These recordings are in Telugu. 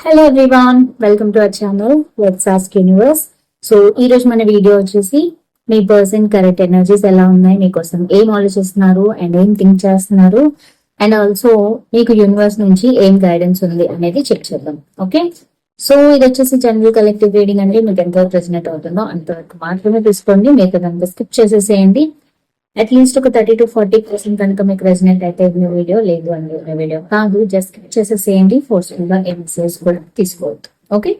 Hello everyone welcome to our channel let's ask universe so ఈ రోజు మన వీడియో వచ్చేసి మీ పర్సన్ కరెక్ట్ ఎనర్జీస్ ఎలా ఉన్నాయి మీకోసం ఏం ఆలోచిస్తున్నారు అండ్ ఏం థింక్ చేస్తున్నారు? అండ్ ఆల్సో మీకు యూనివర్స్ నుంచి ఏం గైడెన్స్ ఉంది అనేది చెక్ చేద్దాం ఓకే సో ఇది వచ్చేసి జనరల్ కలెక్టివ్ రీడింగ్ అంటే మీకు ఎంతవరకు రెసినేట్ అవుతుందో అంతవరకు మాత్రమే తీసుకోండి మీకు కనుక స్కిప్ చేసేసేయండి. అట్లీస్ట్ ఒక థర్టీ టు ఫార్టీ పర్సెంట్ కనుక మీకు రెసినెంట్ అయితే ఈ వీడియో లేదు అండి ఈ వీడియో కాదు. జస్ట్ స్కిప్ చేసేసేయండి ఫోర్స్ఫుల్గా ఏ మెసేజ్ కూడా తీసుకోవద్దు. Okay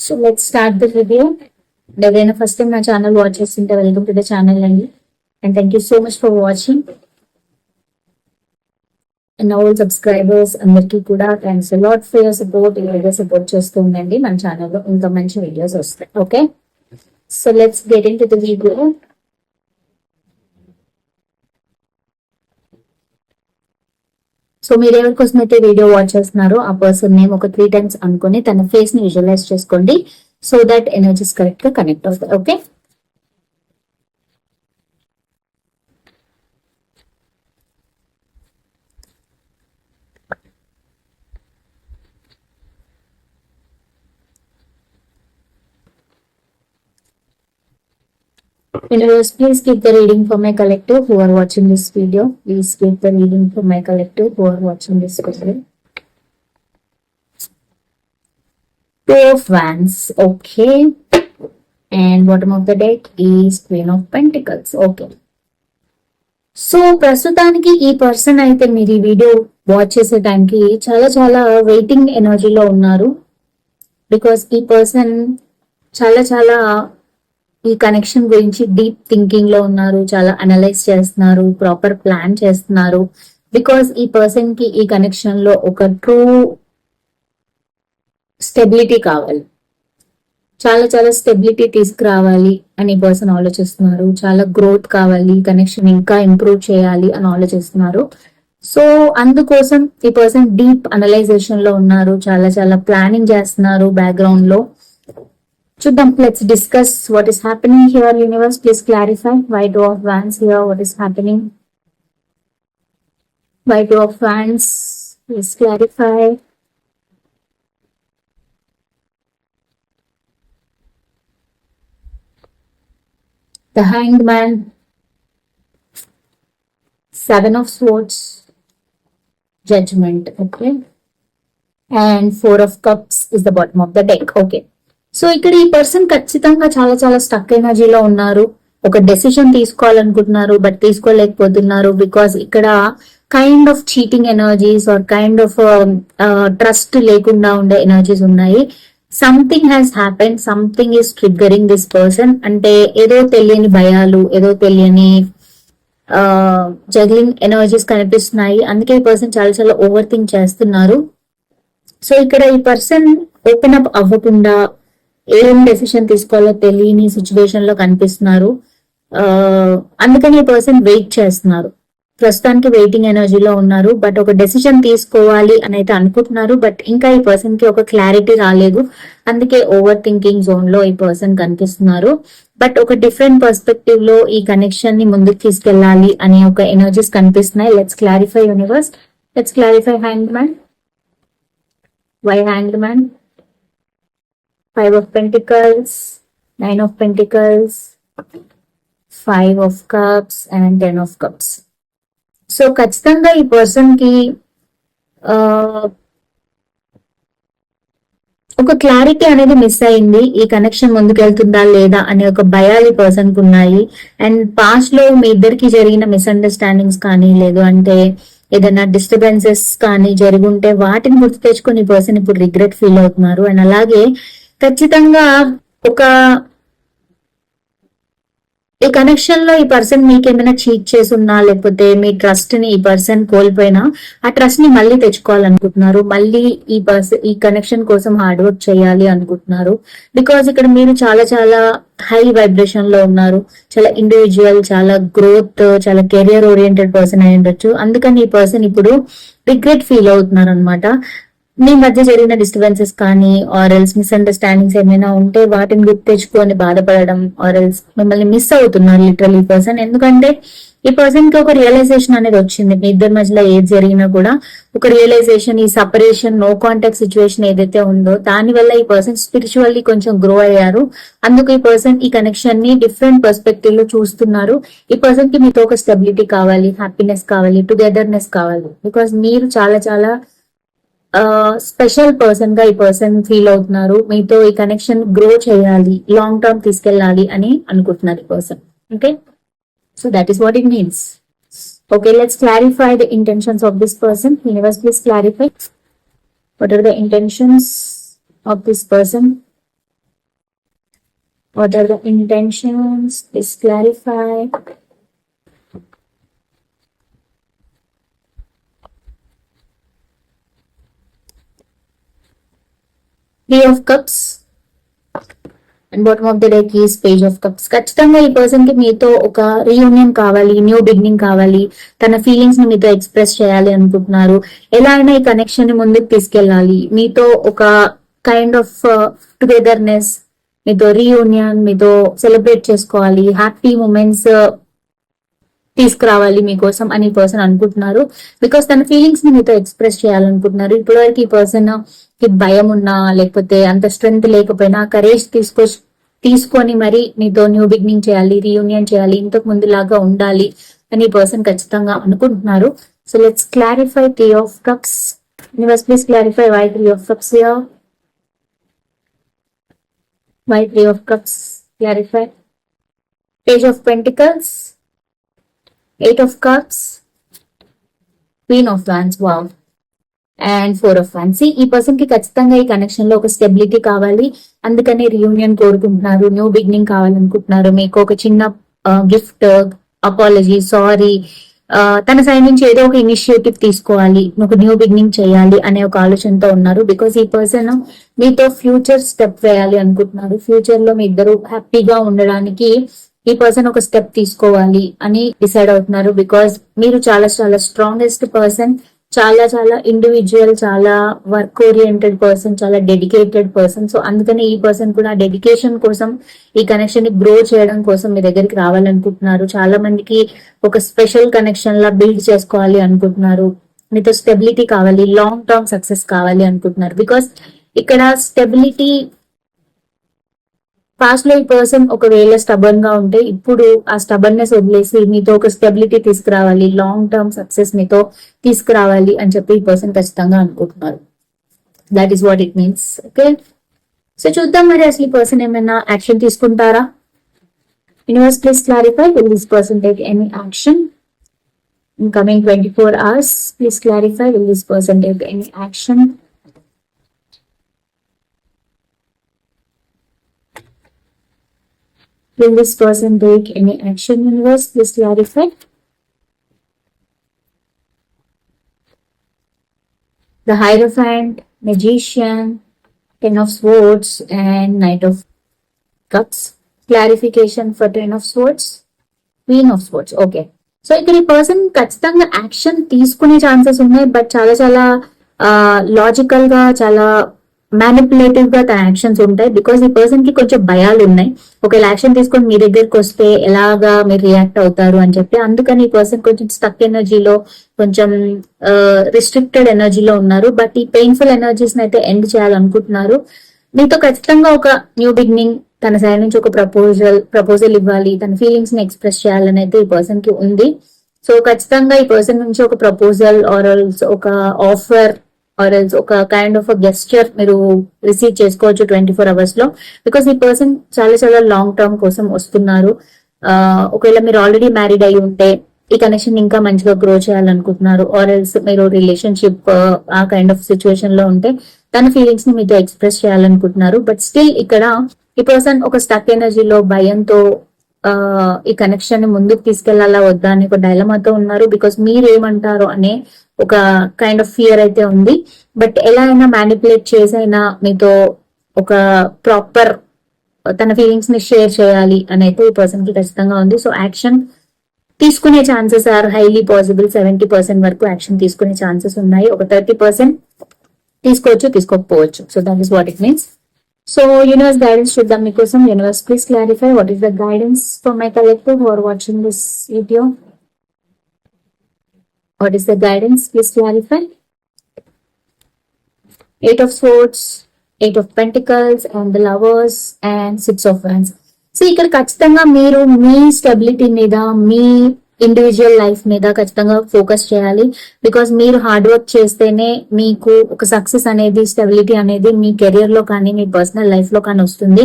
so let start the video ఎవరైనా ఫస్ట్ టైం నా ఛానల్ వాచ్ చేస్తుంటే వెల్కమ్ టు ద ఛానల్ అండి. And thank you so much for watching and all subscribers అందరికీ కూడా thanks lot for your support ఈ సపోర్ట్ చేస్తూ ఉండండి. మన ఛానల్లో ఇంకా మంచి వీడియోస్ వస్తాయి. Okay so let's get into the video so మీరు ఎవరి కోసం అయితే వీడియో వాచ్ చేస్తున్నారో ఆ పర్సన్ నేమ్ ఒక త్రీ టైమ్స్ అనుకుని తన ఫేస్ని విజువలైజ్ చేసుకోండి సో దట్ ఎనర్జీస్ కరెక్ట్గా కనెక్ట్ అవుతాయి okay Universe, please keep the reading for my collective who are watching this video. Please keep the reading for my collective who are watching this video. Two of Wands, okay. And bottom of the deck is Queen of Pentacles, okay. So ప్రస్తుతానికి ఈ పర్సన్ అయితే మీరు ఈ వీడియో వాచ్ చేసే టైంకి చాలా చాలా వెయిటింగ్ ఎనర్జీలో ఉన్నారు బికాస్ ఈ పర్సన్ చాలా చాలా ఈ కనెక్షన్ గురించి డీప్ థింకింగ్లో ఉన్నారు చాలా అనలైజ్ చేస్తున్నారు ప్రాపర్ ప్లాన్ చేస్తున్నారు. బికాస్ ఈ పర్సన్కి ఈ కనెక్షన్లో ఒక ట్రూ స్టెబిలిటీ కావాలి. చాలా చాలా స్టెబిలిటీ తీసుకురావాలి అని పర్సన్ ఆలోచిస్తున్నారు. చాలా గ్రోత్ కావాలి కనెక్షన్ ఇంకా ఇంప్రూవ్ చేయాలి అని ఆలోచిస్తున్నారు. సో అందుకోసం ఈ పర్సన్ డీప్ అనలైజేషన్లో ఉన్నారు చాలా చాలా ప్లానింగ్ చేస్తున్నారు బ్యాక్గ్రౌండ్లో. Chudam, let's discuss what is happening here, universe. Please clarify why do of wands here, what is happening? Why do of wands? Please clarify. The Hanged Man, Seven of Swords, Judgment, okay? And Four of Cups is the bottom of the deck, okay? So ఇక్కడ ఈ పర్సన్ ఖచ్చితంగా చాలా చాలా స్టక్ ఎనర్జీలో ఉన్నారు. ఒక డెసిషన్ తీసుకోవాలనుకుంటున్నారు బట్ తీసుకోలేకపోతున్నారు బికాస్ ఇక్కడ kind of cheating energies are kind of trust లేకుండా ఉండే ఎనర్జీస్ ఉన్నాయి. Something has happen something is triggering this person అంటే ఏదో తెలియని భయాలు ఏదో తెలియని uh, జగ్లింగ్ ఎనర్జీస్ కనిపిస్తున్నాయి. అందుకే ఈ పర్సన్ చాలా చాలా ఓవర్ థింక్ చేస్తున్నారు. సో ఇక్కడ ఈ పర్సన్ ఓపెన్ అప్ అవ్వకుండా ఏం డెసిషన్ తీసుకోవాలో తెలియని సిచ్యువేషన్లో కనిపిస్తున్నారు. అందుకని ఈ పర్సన్ వెయిట్ చేస్తున్నారు. ప్రస్తుతానికి వెయిటింగ్ ఎనర్జీలో ఉన్నారు. బట్ ఒక డెసిషన్ తీసుకోవాలి అని అయితే అనుకుంటున్నారు. బట్ ఇంకా ఈ పర్సన్కి ఒక క్లారిటీ రాలేదు. అందుకే ఓవర్ థింకింగ్ జోన్లో ఈ పర్సన్ కనిపిస్తున్నారు. బట్ ఒక డిఫరెంట్ పర్స్పెక్టివ్లో ఈ కనెక్షన్ని ముందుకు తీసుకెళ్ళాలి అనే ఒక ఎనర్జీస్ కనిపిస్తున్నాయి. Let's clarify universe let's clarify hand man why hand man five of pentacles nine of pentacles five of cups and ten of cups so ఖచ్చితంగా ఈ పర్సన్కి ఒక క్లారిటీ అనేది మిస్ అయింది. ఈ కనెక్షన్ ముందుకెళ్తుందా లేదా అనే ఒక భయాలు ఈ పర్సన్కు ఉన్నాయి. అండ్ పాస్ట్లో మీ ఇద్దరికి జరిగిన మిస్అండర్స్టాండింగ్స్ కానీ లేదు అంటే ఏదైనా డిస్టర్బెన్సెస్ కానీ జరుగుంటే వాటిని గుర్తు తెచ్చుకొని పర్సన్ ఇప్పుడు రిగ్రెట్ ఫీల్ అవుతున్నారు. అండ్ అలాగే ఖచ్చితంగా ఒక ఈ కనెక్షన్లో ఈ పర్సన్ మీకేమైనా చీట్ చేసి ఉన్నా లేకపోతే మీ ట్రస్ట్ని ఈ పర్సన్ కోల్పోయినా ఆ ట్రస్ట్ని మళ్ళీ తెచ్చుకోవాలనుకుంటున్నారు. మళ్ళీ ఈ పర్సన్ ఈ కనెక్షన్ కోసం హార్డ్ వర్క్ చేయాలి అనుకుంటున్నారు. బికాస్ ఇక్కడ మీరు చాలా చాలా హై వైబ్రేషన్లో ఉన్నారు. చాలా ఇండివిజువల్ చాలా గ్రోత్ చాలా కెరియర్ ఓరియంటెడ్ పర్సన్ అయి ఉండొచ్చు. అందుకని ఈ పర్సన్ ఇప్పుడు రిగ్రెట్ ఫీల్ అవుతున్నారు అనమాట మీ మధ్య జరిగిన డిస్టర్బెన్సెస్ కానీ ఆర్ ఎల్స్ మిస్అండర్స్టాండింగ్స్ ఏమైనా ఉంటే వాటిని గుర్తు తెచ్చుకొని బాధపడడం ఆర్ ఎల్స్ మిమ్మల్ని మిస్ అవుతున్నారు లిటరలీ పర్సన్ ఎందుకంటే ఈ పర్సన్కి ఒక రియలైజేషన్ అనేది వచ్చింది. మీ ఇద్దరి మధ్యలో ఏది జరిగినా కూడా ఒక రియలైజేషన్ ఈ సపరేషన్ నో కాంటాక్ట్ సిచ్యువేషన్ ఏదైతే ఉందో దాని వల్ల ఈ పర్సన్ స్పిరిచువల్లీ కొంచెం గ్రో అయ్యారు. అందుకు ఈ పర్సన్ ఈ కనెక్షన్ని డిఫరెంట్ పర్స్పెక్టివ్లో చూస్తున్నారు. ఈ పర్సన్కి మీతో ఒక స్టెబిలిటీ కావాలి హ్యాపీనెస్ కావాలి టుగెదర్నెస్ కావాలి. బికాస్ మీరు చాలా చాలా స్పెషల్ పర్సన్గా ఈ పర్సన్ ఫీల్ అవుతున్నారు. మీతో ఈ కనెక్షన్ గ్రో చేయాలి లాంగ్ టర్మ్ తీసుకెళ్ళాలి అని అనుకుంటున్నారు ఈ person okay so that is what it means okay let's clarify the intentions of this person universe please clarify what are the intentions of this person what are the intentions? Please clarify. Three of cups and bottom of the deck is page of cups ఖచ్చితంగా ఈ పర్సన్కి మీతో ఒక రీయూనియన్ కావాలి న్యూ బిగినింగ్ కావాలి. తన ఫీలింగ్స్ని మీతో ఎక్స్ప్రెస్ చేయాలి అనుకుంటున్నారు. ఎలా అయినా ఈ కనెక్షన్ని ముందుకు తీసుకెళ్ళాలి. మీతో ఒక కైండ్ ఆఫ్ టుగెదర్నెస్ మీతో రీయూనియన్ మీతో సెలబ్రేట్ చేసుకోవాలి. హ్యాపీ మూమెంట్స్ తీసుకురావాలి మీకోసం అని పర్సన్ అనుకుంటున్నారు. బికాస్ తన ఫీలింగ్స్ని మీతో ఎక్స్ప్రెస్ చేయాలనుకుంటున్నారు. ఇప్పటివరకు ఈ పర్సన్కి భయం ఉన్నా లేకపోతే అంత స్ట్రెంగ్త్ లేకపోయినా కరేజ్ తీసుకొ తీసుకొని మరి మీతో న్యూ బిగినింగ్ చేయాలి రీయూనియన్ చేయాలి ఇంతకు ముందు లాగా ఉండాలి అని పర్సన్ ఖచ్చితంగా అనుకుంటున్నారు. So let's clarify three of cups universe please clarify why three of cups here why three of cups clarify page of pentacles eight of cups queen of wands wow and four of fans ఈ పర్సన్కి ఖచ్చితంగా ఈ కనెక్షన్లో ఒక స్టెబిలిటీ కావాలి. అందుకని రియూనియన్ కోరుకుంటున్నారు న్యూ బిగినింగ్ కావాలనుకుంటున్నారు. మీకు ఒక చిన్న గిఫ్ట్ అపాలజీ సారీ తన సైడ్ నుంచి ఏదో ఒక ఇనిషియేటివ్ తీసుకోవాలి ఒక న్యూ బిగినింగ్ చేయాలి అనే ఒక ఆలోచనతో ఉన్నారు. బికాస్ ఈ పర్సన్ మీతో ఫ్యూచర్ స్టెప్ వేయాలి అనుకుంటున్నారు. ఫ్యూచర్లో మీ ఇద్దరు హ్యాపీగా ఉండడానికి ఈ పర్సన్ ఒక స్టెప్ తీసుకోవాలి అని డిసైడ్ అవుతున్నారు బికాస్ మీరు చాలా చాలా స్ట్రాంగెస్ట్ పర్సన్ చాలా చాలా ఇండివిజువల్ చాలా వర్క్ ఓరియంటెడ్ పర్సన్ చాలా డెడికేటెడ్ పర్సన్ సో అందుకని ఈ పర్సన్ కూడా డెడికేషన్ కోసం ఈ కనెక్షన్ని గ్రో చేయడం కోసం మీ దగ్గరికి రావాలనుకుంటున్నారు. చాలా మందికి ఒక స్పెషల్ కనెక్షన్ లా బిల్డ్ చేసుకోవాలి అనుకుంటున్నారు. మీతో స్టెబిలిటీ కావాలి లాంగ్ టర్మ్ సక్సెస్ కావాలి అనుకుంటున్నారు. బికాస్ ఇక్కడ స్టెబిలిటీ పాస్ట్లో ఈ పర్సన్ ఒకవేళ స్టబర్న్గా ఉంటే ఇప్పుడు ఆ స్టబర్నెస్ వదిలేసి మీతో ఒక స్టెబిలిటీ తీసుకురావాలి లాంగ్ టర్మ్ సక్సెస్ మీతో తీసుకురావాలి అని చెప్పి ఈ పర్సన్ ఖచ్చితంగా అనుకుంటున్నారు. That is what it means okay so చూద్దాం మరి అసలు ఈ పర్సన్ ఏమైనా యాక్షన్ తీసుకుంటారా? Universe please clarify will this person take any action coming twenty four hours please clarify will this person take any action Will this person take any action, universe? Please clarify. The Hierophant, Magician, Ten of Swords, and Knight of Cups. Clarification for Ten of Swords. Queen of Swords. Okay. So ఇక్కడ ఈ పర్సన్ ఖచ్చితంగా యాక్షన్ తీసుకునే ఛాన్సెస్ ఉన్నాయి బట్ చాలా చాలా లాజికల్ గా చాలా మ్యానిపులేటివ్గా తన యాక్షన్స్ ఉంటాయి. బికాస్ ఈ పర్సన్కి కొంచెం భయాలు ఉన్నాయి. ఒకవేళ యాక్షన్ తీసుకొని మీ దగ్గరికి వస్తే ఎలాగా మీరు రియాక్ట్ అవుతారు అని చెప్పి అందుకని ఈ పర్సన్ కొంచెం స్టక్ ఎనర్జీలో కొంచెం రిస్ట్రిక్టెడ్ ఎనర్జీలో ఉన్నారు. బట్ ఈ పెయిన్ఫుల్ ఎనర్జీస్ అయితే ఎండ్ చేయాలనుకుంటున్నారు. మీతో ఖచ్చితంగా ఒక న్యూ బిగినింగ్ తన సైడ్ నుంచి ఒక ప్రపోజల్ ప్రపోజల్ ఇవ్వాలి తన ఫీలింగ్స్ని ఎక్స్ప్రెస్ చేయాలని అయితే ఈ పర్సన్కి ఉంది. సో ఖచ్చితంగా ఈ పర్సన్ నుంచి ఒక ప్రపోజల్ ఆర్ ఒక ఆఫర్ ఆర్ ఎల్స్ ఒక కైండ్ ఆఫ్ గెస్చర్ మీరు రిసీవ్ చేసుకోవచ్చు ట్వంటీ ఫోర్ అవర్స్లో. బికాస్ ఈ పర్సన్ చాలా చాలా లాంగ్ టర్మ్ కోసం వస్తున్నారు. ఒకవేళ మీరు ఆల్రెడీ మ్యారీడ్ అయి ఉంటే ఈ కనెక్షన్ ఇంకా మంచిగా గ్రో చేయాలనుకుంటున్నారు. ఆర్ ఎల్స్ మీరు రిలేషన్షిప్ ఆ కైండ్ ఆఫ్ సిచ్యువేషన్లో ఉంటే తన ఫీలింగ్స్ని మీతో ఎక్స్ప్రెస్ చేయాలనుకుంటున్నారు. బట్ స్టిల్ ఇక్కడ ఈ పర్సన్ ఒక స్టక్ ఎనర్జీలో భయంతో ఈ కనెక్షన్ని ముందుకు తీసుకెళ్ళాలా వద్దా అని ఒక డైలమాతో ఉన్నారు. బికాస్ మీరు ఏమంటారు అనే ఒక కైండ్ ఆఫ్ ఫియర్ అయితే ఉంది. బట్ ఎలా అయినా మ్యానిపులేట్ చేసైనా మీతో ఒక ప్రాపర్ తన ఫీలింగ్స్ని షేర్ చేయాలి అని అయితే ఈ పర్సన్కి ఖచ్చితంగా ఉంది. సో యాక్షన్ తీసుకునే chances are highly possible seventy percent వరకు యాక్షన్ తీసుకునే ఛాన్సెస్ ఉన్నాయి. ఒక థర్టీ పర్సెంట్ తీసుకోవచ్చు తీసుకోకపోవచ్చు. So that is what it means so universe guidance చూద్దాం మీకోసం universe please clarify what is the guidance for my collective are watching this video What is the guidance? Please clarify. Eight of Swords, Eight of Pentacles, and the Lovers, and Six of Wands. So ఇక్కడ ఖచ్చితంగా మీరు మీ స్టెబిలిటీ మీద మీ ఇండివిజువల్ లైఫ్ మీద ఖచ్చితంగా ఫోకస్ చేయాలి. బికాస్ మీరు హార్డ్ వర్క్ చేస్తేనే మీకు ఒక సక్సెస్ అనేది స్టెబిలిటీ అనేది మీ కెరియర్లో కానీ మీ పర్సనల్ లైఫ్లో కానీ వస్తుంది.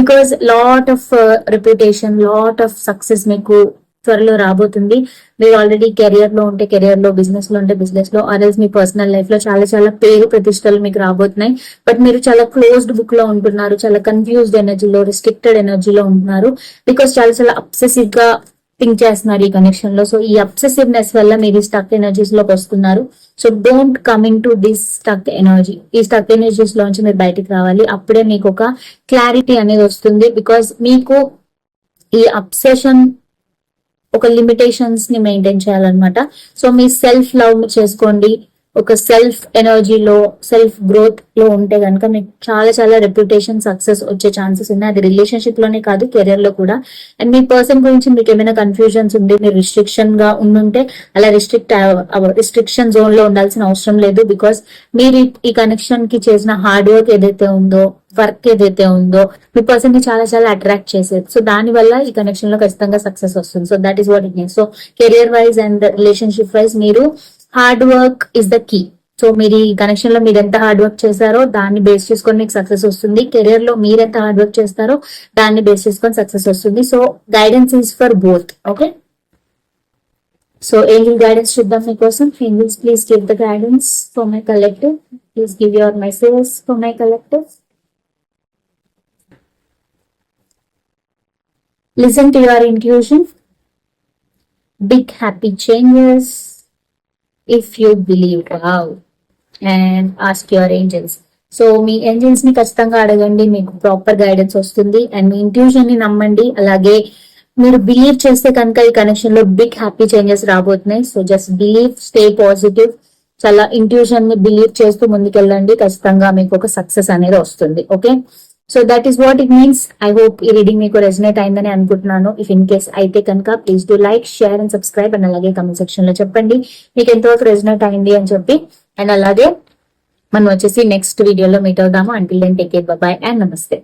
Because lot of reputation lot of success మీకు త్వరలో రాబోతుంది. మీరు ఆల్రెడీ కెరియర్లో ఉంటే కెరియర్లో బిజినెస్లో ఉంటే బిజినెస్లో అదర్స్ మీ పర్సనల్ లైఫ్లో చాలా చాలా పేరు ప్రతిష్టలు మీకు రాబోతున్నాయి. బట్ మీరు చాలా క్లోజ్డ్ బుక్లో ఉంటున్నారు చాలా కన్ఫ్యూజ్డ్ ఎనర్జీలో రిస్ట్రిక్టెడ్ ఎనర్జీలో ఉంటున్నారు. బికాస్ చాలా చాలా అప్సెసివ్గా థింక్ చేస్తున్నారు ఈ కనెక్షన్లో. సో ఈ అబ్సెసివ్నెస్ వల్ల మీరు స్టక్ ఎనర్జీస్లోకి వస్తున్నారు. So don't coming to this stuck energy ఈ స్టక్ ఎనర్జీస్ లోంచి మీరు బయటికి రావాలి. అప్పుడే మీకు ఒక క్లారిటీ అనేది వస్తుంది. బికాస్ మీకు ఈ అబ్సెషన్ ఒక లిమిటేషన్స్ని మెయింటైన్ చేయాలన్నమాట. సో మీ సెల్ఫ్ లవ్ చేసుకోండి. ఒక సెల్ఫ్ ఎనర్జీలో సెల్ఫ్ గ్రోత్లో ఉంటే కనుక మీకు చాలా చాలా రెప్యుటేషన్ సక్సెస్ వచ్చే ఛాన్సెస్ ఉన్నాయి. అది రిలేషన్షిప్లోనే కాదు కెరియర్లో కూడా. అండ్ మీ పర్సన్ గురించి మీకు ఏమైనా కన్ఫ్యూజన్స్ ఉండి మీరు రిస్ట్రిక్షన్గా ఉండుంటే అలా రిస్ట్రిక్ట్ రిస్ట్రిక్షన్ జోన్లో ఉండాల్సిన అవసరం లేదు బికాస్ మీరు ఈ- కనెక్షన్కి చేసిన హార్డ్ వర్క్ ఏదైతే ఉందో వర్క్ ఏదైతే ఉందో మీ పర్సన్ని చాలా చాలా అట్రాక్ట్ చేసేది. సో దాని వల్ల ఈ కనెక్షన్లో ఖచ్చితంగా సక్సెస్ వస్తుంది. So that is what it means so career wise and relationship wise మీరు hard work is the key so మీరు ఈ కనెక్షన్లో మీరు ఎంత హార్డ్ వర్క్ చేశారో దాన్ని బేస్ చేసుకొని మీకు సక్సెస్ వస్తుంది. కెరియర్లో మీరు ఎంత హార్డ్ వర్క్ చేస్తారో దాన్ని బేస్ చేసుకొని సక్సెస్ వస్తుంది. So guidance is for both okay so angel guidance చూద్దాం మీకోసం. Angels please give the guidance for my collective please give your messages for my collective listen to your intuition. Big happy changes if you believe how and ask your angels so మీ ఏంజల్స్ని ఖచ్చితంగా అడగండి మీకు ప్రాపర్ గైడెన్స్ వస్తుంది. అండ్ మీ ఇంట్యూషన్ని నమ్మండి. అలాగే మీరు బిలీవ్ చేస్తే కనుక ఈ కనెక్షన్లో బిగ్ హ్యాపీ చేంజెస్ రాబోతున్నాయి. So just believe stay positive చాలా ఇంట్యూషన్ని బిలీవ్ చేస్తూ ముందుకెళ్ళండి. ఖచ్చితంగా మీకు ఒక సక్సెస్ అనేది వస్తుంది. Okay so that is what it means I hope ఈ రీడింగ్ మీకు రెజనేట్ అయిందని అనుకుంటున్నాను. ఇఫ్ ఇన్ కేస్ అయితే కనుక please do like share and subscribe and అలాగే కమెంట్ సెక్షన్లో చెప్పండి. మీకు ఎంతవరకు రెజనేట్ అయింది అని చెప్పి. అండ్ అలాగే మనం వచ్చేసి నెక్స్ట్ వీడియోలో మీట్ అవుదాము. Until then take care bye and నమస్తే